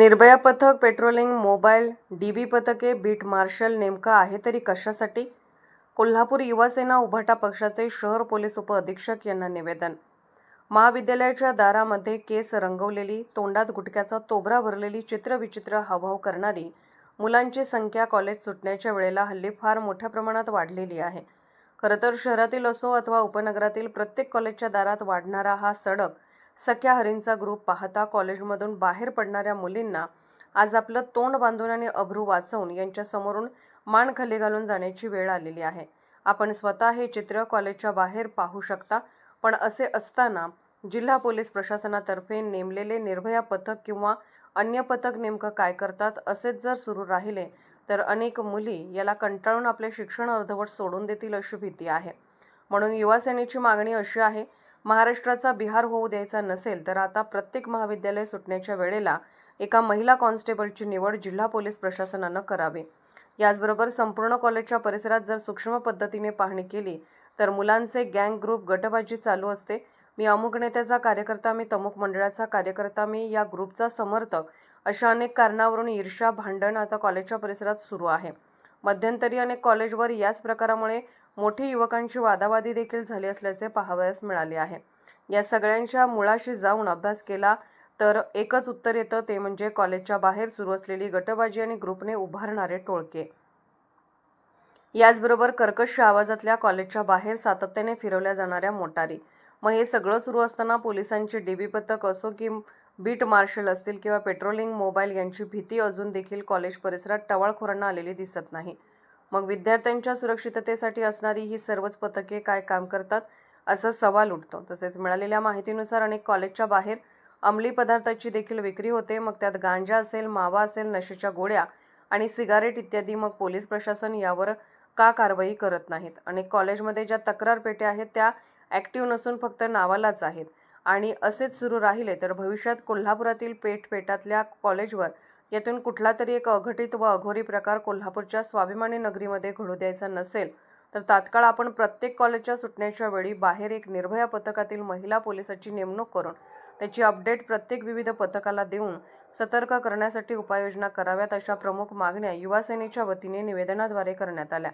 निर्भया पथक patrolling mobile D B पथके beat marshal नेमकं आहे तरी कशासाठी? कोल्हापूर युवासेना उभाटा पक्षाचे शहर पोलीस उपअधीक्षक यांना निवेदन. महाविद्यालयाच्या दारामध्ये केस रंगवलेली तोंडात गुटख्याचा तोबरा भरलेली चित्रविचित्र हावभाव करणारी मुलांची संख्या कॉलेज सुटण्याच्या वेळेला हल्ली फार मोठ्या प्रमाणात वाढलेली आहे. खरं तर शहरातील असो अथवा उपनगरातील प्रत्येक कॉलेजच्या दारात वाढणारा हा सडक सख्या हरींचा ग्रुप पाहता कॉलेजमधून बाहेर पडणाऱ्या मुलींना आज आपलं तोंड बांधून आणि अभ्रू वाचवून यांच्या समोरून मान खाली घालून जाण्याची वेळ आलेली आहे. आपण स्वतः हे चित्र कॉलेजच्या बाहेर पाहू शकता पण असे असताना जिल्हा पोलीस प्रशासनातर्फे नेमलेले निर्भया पथक किंवा अन्य पथक नेमकं काय करतात असेच जर सुरू राहिले तर अनेक मुली याला कंटाळून आपले शिक्षण अर्धवट सोडून देतील अशी भीती आहे. म्हणून युवासेनेची मागणी अशी आहे महाराष्ट्राचा बिहार होऊ द्यायचा नसेल तर आता प्रत्येक महाविद्यालय सुटण्याच्या वेळेला एका महिला कॉन्स्टेबलची निवड जिल्हा पोलीस प्रशासनानं करावी. याचबरोबर संपूर्ण कॉलेजच्या परिसरात जर सूक्ष्म पद्धतीने पाहणी केली तर मुलांचे गँग ग्रुप गटबाजी चालू असते. मी अमुक नेत्याचा कार्यकर्ता मी तमुक मंडळाचा कार्यकर्ता मी या ग्रुपचा समर्थक अशा अनेक कारणावरून ईर्ष्या भांडण आता कॉलेजच्या परिसरात सुरू आहे. मध्यंतरी अनेक कॉलेजवर याच प्रकारामुळे मोठी युवकांची वादावादी देखील झाली असल्याचे पाहावयास मिळाले आहे. या सगळ्यांच्या मुळाशी जाऊन अभ्यास केला तर एकच उत्तर येतं ते म्हणजे कॉलेजच्या बाहेर सुरू असलेली गटबाजी आणि ग्रुपने उभारणारे टोळके. याचबरोबर कर्कश आवाजातल्या कॉलेजच्या बाहेर सातत्याने फिरवल्या जाणाऱ्या मोटारी. मग हे सगळं सुरू असताना पोलिसांचे डीबी पथक असो की बीट मार्शल असतील किंवा पेट्रोलिंग मोबाईल यांची भीती अजून देखील कॉलेज परिसरात टवाळखोरांना आलेली दिसत नाही. मग विद्यार्थ्यांच्या सुरक्षिततेसाठी असणारी ही सर्वच पथके काय काम करतात असा सवाल उठतो. तसेच मिळालेल्या माहितीनुसार अनेक कॉलेजच्या बाहेर अंमली पदार्थाची देखील विक्री होते. मग त्यात गांजा असेल मावा असेल नशेच्या गोळ्या आणि सिगारेट इत्यादी. मग पोलीस प्रशासन यावर का कारवाई करत नाहीत? अनेक कॉलेजमध्ये ज्या तक्रार पेट्या आहेत त्या ॲक्टिव्ह नसून फक्त नावालाच आहेत. आणि असेच सुरू राहिले तर भविष्यात कोल्हापुरातील पेठपेठातल्या कॉलेजवर यातून कुठला तरी एक अघटित व अघोरी प्रकार कोल्हापूरच्या स्वाभिमानी नगरीमध्ये घडू द्यायचा नसेल तर तात्काळ आपण प्रत्येक कॉलेजच्या सुटण्याच्या वेळी बाहेर एक निर्भया पथकातील महिला पोलिसाची नेमणूक करून त्याची अपडेट प्रत्येक विविध पथकाला देऊन सतर्क करण्यासाठी उपाययोजना कराव्यात अशा प्रमुख मागण्या युवासेनेच्या वतीने निवेदनाद्वारे करण्यात आल्या.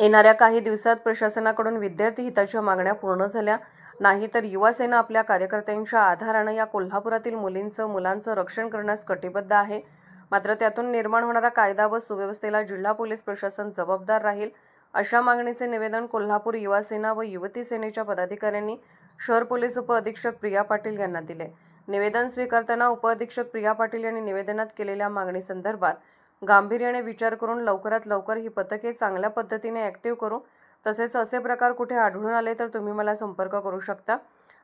येणाऱ्या काही दिवसात प्रशासनाकडून विद्यार्थी हिताच्या मागण्या पूर्ण झाल्या. नाही तर युवासेना आपल्या कार्यकर्त्यांच्या आधारानं या कोल्हापुरातील मुलींचं मुलांचं रक्षण करण्यास कटिबद्ध आहे. मात्र त्यातून निर्माण होणारा कायदा व सुव्यवस्थेला जिल्हा पोलीस प्रशासन जबाबदार राहील अशा मागणीचे निवेदन कोल्हापूर युवासेना व युवती सेनेच्या पदाधिकाऱ्यांनी शहर पोलीस उपअधीक्षक प्रिया पाटील यांना दिले. निवेदन स्वीकारताना उपअधीक्षक प्रिया पाटील यांनी निवेदनात केलेल्या मागणीसंदर्भात गांभीर्याने विचार करून लवकरात लवकर ही पथके चांगल्या पद्धतीने ॲक्टिव्ह करू. तसेच असे प्रकार कुठे आढळून आले तर तुम्ही मला संपर्क करू शकता.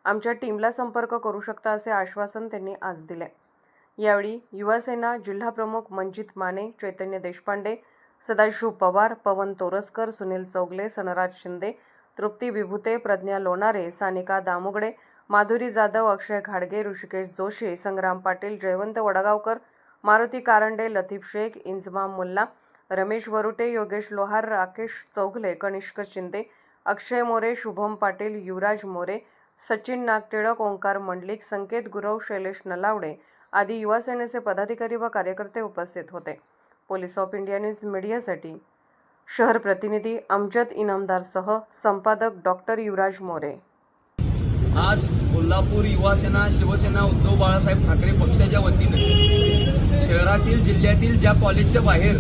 आमच्या टीमला संपर्क करू शकता असे आश्वासन त्यांनी आज दिले. यावेळी युवासेना जिल्हा प्रमुख मंजित माने चैतन्य देशपांडे सदाशिव पवार पवन तोरसकर सुनील चौगले सनराज शिंदे तृप्ती विभुते प्रज्ञा लोणारे सानिका दामुगडे माधुरी जाधव अक्षय घाडगे ऋषिकेश जोशी संग्राम पाटील जयवंत वडगावकर मारुती कारंडे लतीफ शेख इंजमाम मुल्ला रमेश वरुटे योगेश लोहार राकेश चौघले कनिष्क शिंदे अक्षय मोरे शुभम पाटील युवराज मोरे सचिन नागटिळक ओंकार मंडलिक संकेत गुरव शैलेश नलावडे आदी युवा सेनेचे पदाधिकारी व कार्यकर्ते उपस्थित होते. पोलीस ऑफ इंडिया न्यूज मीडियासाठी शहर प्रतिनिधी अमजद इनामदारसह संपादक डॉक्टर युवराज मोरे. आज कोल्हापूर युवासेना शिवसेना उद्धव बाळासाहेब ठाकरे पक्षाच्या वतीनं शहरातील जिल्ह्यातील ज्या कॉलेजच्या बाहेर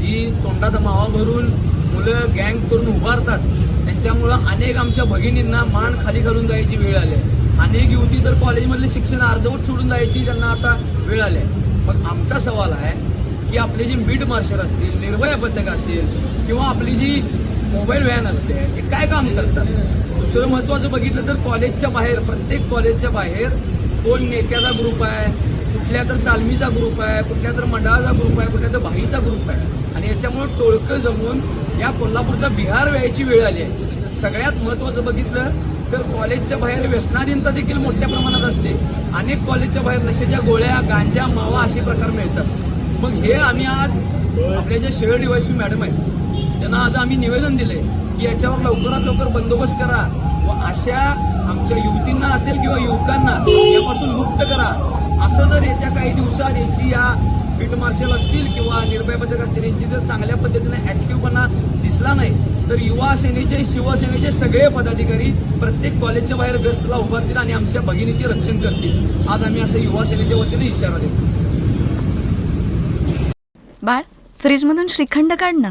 जी तोंडात मावा भरून मुलं गँग करून उभारतात त्यांच्यामुळं अनेक आमच्या भगिनींना मान खाली घालून जायची वेळ आली आहे. अनेक युवती तर कॉलेजमधले शिक्षण अर्धवट सोडून जायची त्यांना आता वेळ आली आहे. मग आमचा सवाल आहे की आपले जे मिड मार्शल असतील निर्भया पथक असेल किंवा आपली जी मोबाईल व्हॅन असते ते काय काम करतात? दुसरं महत्वाचं बघितलं तर कॉलेजच्या बाहेर प्रत्येक कॉलेजच्या बाहेर कोण नेत्याचा ग्रुप आहे कुठल्या तर तालमीचा ग्रुप आहे कुठल्या तर मंडळाचा ग्रुप आहे कुठल्या तर भाईचा ग्रुप आहे. आणि याच्यामुळे टोळकं जमून या कोल्हापूरचा बिहार व्यायची वेळ आली आहे. सगळ्यात महत्वाचं बघितलं तर कॉलेजच्या बाहेर व्यसनाधीनता देखील मोठ्या प्रमाणात असते. अनेक कॉलेजच्या बाहेर नशेच्या गोळ्या गांजा मावा असे प्रकार मिळतात. मग हे आम्ही आज आपल्या जे शहर डिवायसी मॅडम आहेत त्यांना आज आम्ही निवेदन दिले की याच्यावर लवकरात लवकर बंदोबस्त करा व अशा आमच्या युवतींना असेल किंवा युवकांना यापासून मुक्त करा. असं जर येत्या काही दिवसात यांची या पीट मार्शल असतील किंवा निर्भय पथक असतील यांची जर चांगल्या पद्धतीने ऍक्टिव्हपणा दिसला नाही तर युवा सेनेचे शिवसेनेचे सगळे पदाधिकारी प्रत्येक कॉलेजच्या बाहेर व्यस्तला उभारतील आणि आमच्या भगिनीचे रक्षण करतील. आज आम्ही असं युवा सेनेच्या वतीने इशारा देतो. बाळ फ्रीजमधून श्रीखंड काढ ना.